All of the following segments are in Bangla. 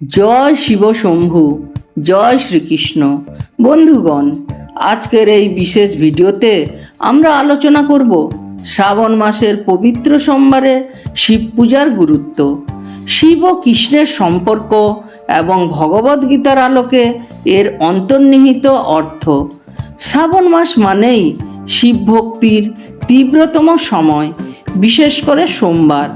জয় শিব শম্ভু, জয় শ্রীকৃষ্ণ। বন্ধুগণ, আজকের এই বিশেষ ভিডিওতে আমরা আলোচনা করব শ্রাবণ মাসের পবিত্র সোমবারে শিব পূজার গুরুত্ব। শিব ও কৃষ্ণের সম্পর্ক এবং ভগবদ্গীতার আলোকে এর অন্তর্নিহিত অর্থ। শ্রাবণ মাস মানেই শিব ভক্তির তীব্রতম সময়, বিশেষ করে সোমবার।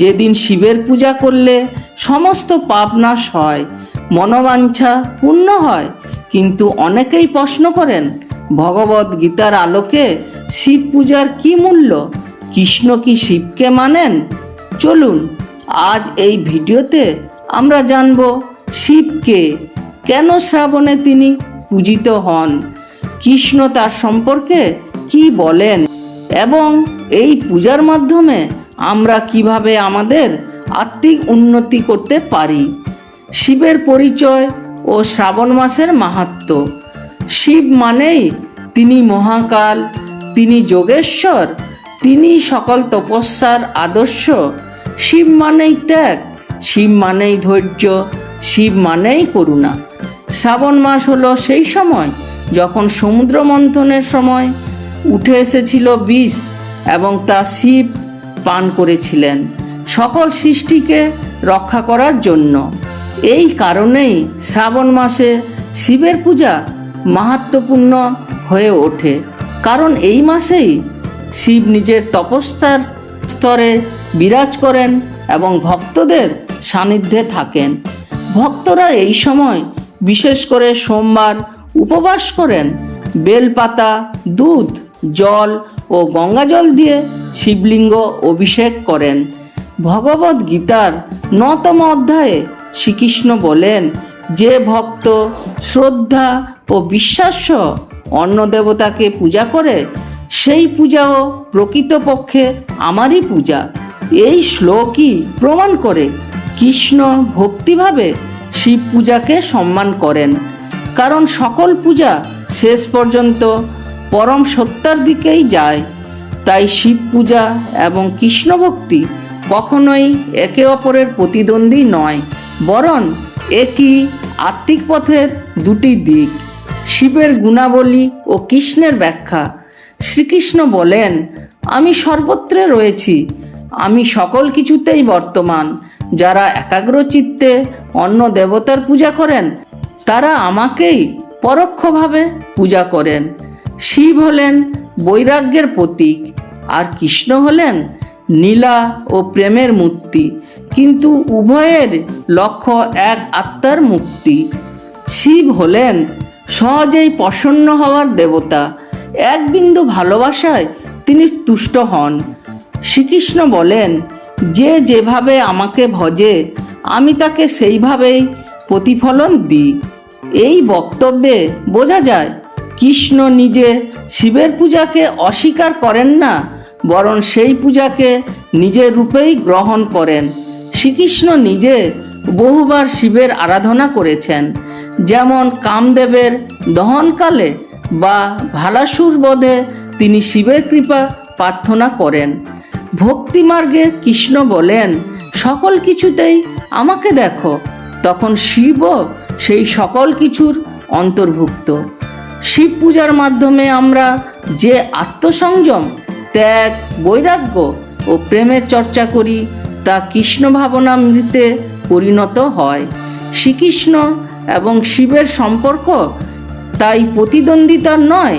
যেদিন শিবের পূজা করলে সমস্ত পাপ নাশ হয়, মনোবাঞ্ছা পূর্ণ হয়। কিন্তু অনেকেই প্রশ্ন করেন, ভগবত গীতার আলোকে শিব পূজার কি মূল্য? কৃষ্ণ কি শিবকে মানেন? চলুন, আজ এই ভিডিওতে আমরা জানব শিবকে। কেন শ্রাবণে তিনি পূজিত হন? কৃষ্ণ তার সম্পর্কে কি বলেন? এবং এই পূজার মাধ্যমে আমরা কীভাবে আমাদের আত্মিক উন্নতি করতে পারি। শিবের পরিচয় ও শ্রাবণ মাসের মাহাত্ম। শিব মানেই তিনি মহাকাল, তিনি যোগেশ্বর, তিনি সকল তপস্যার আদর্শ। শিব মানেই ত্যাগ, শিব মানেই ধৈর্য, শিব মানেই করুণা। শ্রাবণ মাস হলো সেই সময় যখন সমুদ্র মন্থনের সময় উঠে এসেছিল বিষ এবং তা শিব পান করেছিলেন। সকল সৃষ্টিকে রক্ষা করার জন্য। এই কারণেই শ্রাবণ মাসে শিবের পূজা মাহাত্মপূর্ণ হয়ে ওঠে। কারণ এই মাসেই শিব নিজের তপস্যার স্তরে বিরাজ করেন এবং ভক্তদের সান্নিধ্যে থাকেন। ভক্তরা এই সময় বিশেষ করে সোমবার উপবাস করেন। বেলপাতা, দুধ, জল ও গঙ্গাজল দিয়ে শিবলিঙ্গ অভিষেক করেন। ভগবত গীতার নতম অধ্যায়ে শ্রীকৃষ্ণ বলেন, যে ভক্ত শ্রদ্ধা ও বিশ্বাস্য অন্য দেবতাকে পূজা করে, সেই পূজাও প্রকৃতপক্ষে আমারই পূজা। এই শ্লোকই প্রমাণ করে কৃষ্ণ ভক্তিভাবে শিব পূজাকে সম্মান করেন। কারণ সকল পূজা শেষ পর্যন্ত পরম সত্যার দিকেই যায়। তাই শিব পূজা এবং কৃষ্ণ ভক্তি কখনোই একে অপরের প্রতিদ্বন্দ্বী নয়, বরং একই আত্মিক পথের দুটি দিক। শিবের গুণাবলী ও কৃষ্ণের ব্যাখ্যা। শ্রীকৃষ্ণ বলেন, আমি সর্বত্রে রয়েছি, আমি সকল কিছুতেই বর্তমান। যারা একাগ্র চিত্তে অন্য দেবতার পূজা করেন, তারা আমাকেই পরোক্ষভাবে পূজা করেন। শিব হলেন বৈরাগ্যের প্রতীক, আর কৃষ্ণ হলেন নীলা ও প্রেমের মূর্তি কিন্তু উভয়ের লক্ষ্য এক আত্মার মুক্তি। শিব হলেন সহজেই প্রসন্ন হওয়ার দেবতা। এক বিন্দু ভালোবাসায় তিনি তুষ্ট হন। শ্রীকৃষ্ণ বলেন, যে যেভাবে আমাকে ভজে, আমি তাকে সেইভাবেই প্রতিফলন দিই। এই বক্তব্যে বোঝা যায়, কৃষ্ণ নিজে শিবের পূজাকে অস্বীকার করেন না বরং সেই পূজাকে নিজের রূপেই গ্রহণ করেন। শ্রীকৃষ্ণ নিজে বহুবার শিবের আরাধনা করেছেন। যেমন কামদেবের দহনকালে বা ভালাসুর বধে তিনি শিবের কৃপা প্রার্থনা করেন। ভক্তিমার্গে কৃষ্ণ বলেন, সকল কিছুতেই আমাকে দেখো। তখন শিবও সেই সকল কিছুর অন্তর্ভুক্ত। শিব পূজার মাধ্যমে আমরা যে আত্মসংযম ত্যাগ, বৈরাগ্য ও প্রেমের চর্চা করি, তা কৃষ্ণ ভাবনামৃতে পরিণত হয়। শ্রীকৃষ্ণ এবং শিবের সম্পর্ক তাই প্রতিদ্বন্দ্বিতার নয়,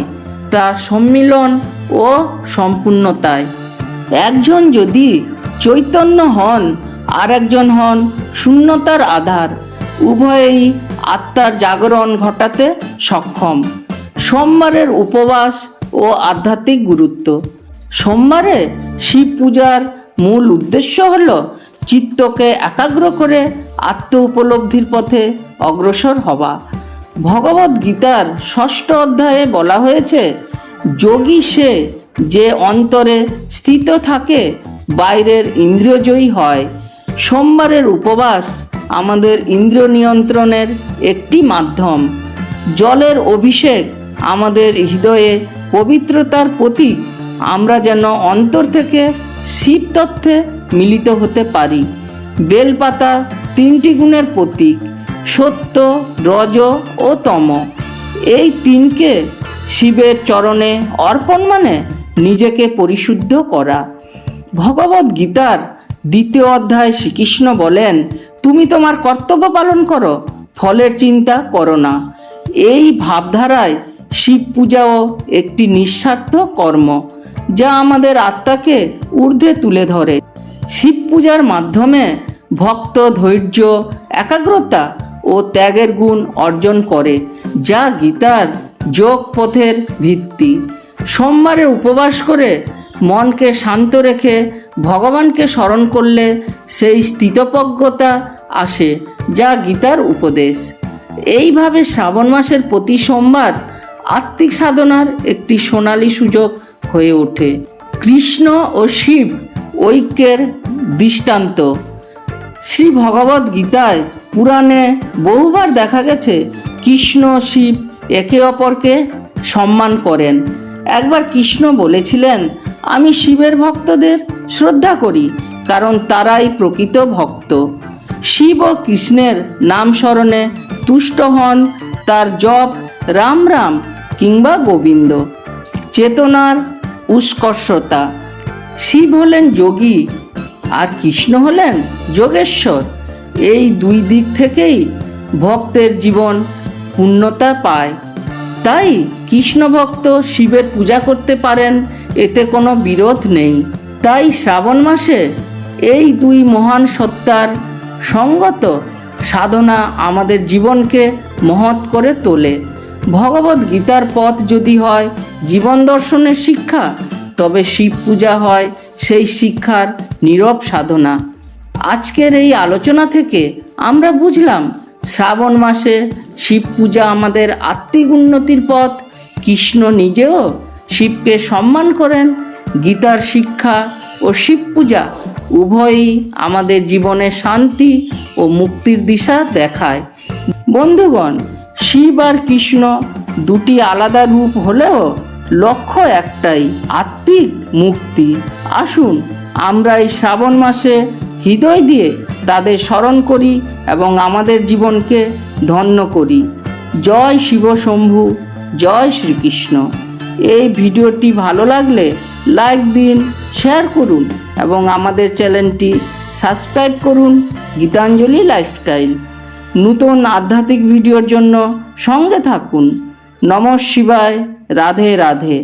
তা সম্মিলন ও সম্পূর্ণতায়। একজন যদি চৈতন্য হন আর একজন হন শূন্যতার আধার, উভয়েই আত্মার জাগরণ ঘটাতে সক্ষম। সোমবারের উপবাস ও আধ্যাত্মিক গুরুত্ব। সোমবারে শিব পূজার মূল উদ্দেশ্য হল চিত্তকে একাগ্র করে আত্ম উপলব্ধির পথে অগ্রসর হওয়া। ভগবত গীতার ষষ্ঠ অধ্যায়ে বলা হয়েছে, যোগী সে যে অন্তরে স্থিত থাকে, বাইরের ইন্দ্রিয়জয়ী হয়। সোমবারের উপবাস আমাদের ইন্দ্রিয় নিয়ন্ত্রণের একটি মাধ্যম। জলের অভিষেক আমাদের হৃদয়ে পবিত্রতার প্রতীক আমরা যেন অন্তর থেকে শিব তত্ত্বে মিলিত হতে পারি। বেলপাতা তিনটি গুণের প্রতীক, সত্য, রজ ও তম। এই তিনকে শিবের চরণে অর্পণ মানে নিজেকে পরিশুদ্ধ করা। ভগবত গীতার দ্বিতীয় অধ্যায় শ্রীকৃষ্ণ বলেন, তুমি তোমার কর্তব্য পালন করো, ফলের চিন্তা করো না। এই ভাবধারায় শিব পূজাও একটি নিঃস্বার্থ কর্ম। যা আমাদের আত্মাকে ঊর্ধ্বে তুলে ধরে। শিব পূজার মাধ্যমে ভক্ত ধৈর্য, একাগ্রতা ও ত্যাগের গুণ অর্জন করে, যা গীতার যোগ পথের ভিত্তি। সোমবারে উপবাস করে মনকে শান্ত রেখে ভগবানকে স্মরণ করলে সেই স্থিতপজ্ঞতা আসে, যা গীতার উপদেশ। এইভাবে শ্রাবণ মাসের প্রতি সোমবার আত্মিক সাধনার একটি সোনালী সুযোগ হয়ে ওঠে। কৃষ্ণ ও শিব ঐক্যের দৃষ্টান্ত। শ্রী ভগবত গীতায় পুরাণে বহুবার দেখা গেছে, কৃষ্ণ শিব একে অপরকে সম্মান করেন। একবার কৃষ্ণ বলেছিলেন, আমি শিবের ভক্তদের শ্রদ্ধা করি, কারণ তারাই প্রকৃত ভক্ত। শিব ও কৃষ্ণের নাম স্মরণে তুষ্ট হন তার জপ রাম রাম কিংবা গোবিন্দ। চেতনার উৎকর্ষতা শিব হলেন যোগী, আর কৃষ্ণ হলেন যোগেশ্বর। এই দুই দিক থেকেই ভক্তের জীবন পূর্ণতা পায়। তাই কৃষ্ণ ভক্ত শিবের পূজা করতে পারেন, এতে কোনো বিরোধ নেই। তাই শ্রাবণ মাসে এই দুই মহান সত্তার সঙ্গত সাধনা আমাদের জীবনকে মহৎ করে তোলে। ভগবত গীতার পথ যদি হয়, জীবন দর্শনের শিক্ষা, তবে শিব পূজা হয়, সেই শিক্ষার নীরব সাধনা। আজকের এই আলোচনা থেকে আমরা বুঝলাম, শ্রাবণ মাসে শিব পূজা আমাদের আত্মিক উন্নতির পথ। কৃষ্ণ নিজেও শিবকে সম্মান করেন। গীতার শিক্ষা ও শিব পূজা উভয়ই আমাদের জীবনে শান্তি ও মুক্তির দিশা দেখায়। বন্ধুগণ শিব আর কৃষ্ণ দুটি আলাদা রূপ হলেও লক্ষ্য একটাই, আত্মিক মুক্তি। আসুন, আমরা এই শ্রাবণ মাসে হৃদয় দিয়ে তাদের স্মরণ করি এবং আমাদের জীবনকে ধন্য করি। জয় শিব শম্ভু, জয় শ্রীকৃষ্ণ। এই ভিডিওটি ভালো লাগলে লাইক দিন, শেয়ার করুন এবং আমাদের চ্যানেলটি সাবস্ক্রাইব করুন গীতাঞ্জলি লাইফস্টাইল। নূতন আধ্যাত্মিক ভিডিওর জন্য সঙ্গে থাকুন। নম শিবায় রাধে রাধে।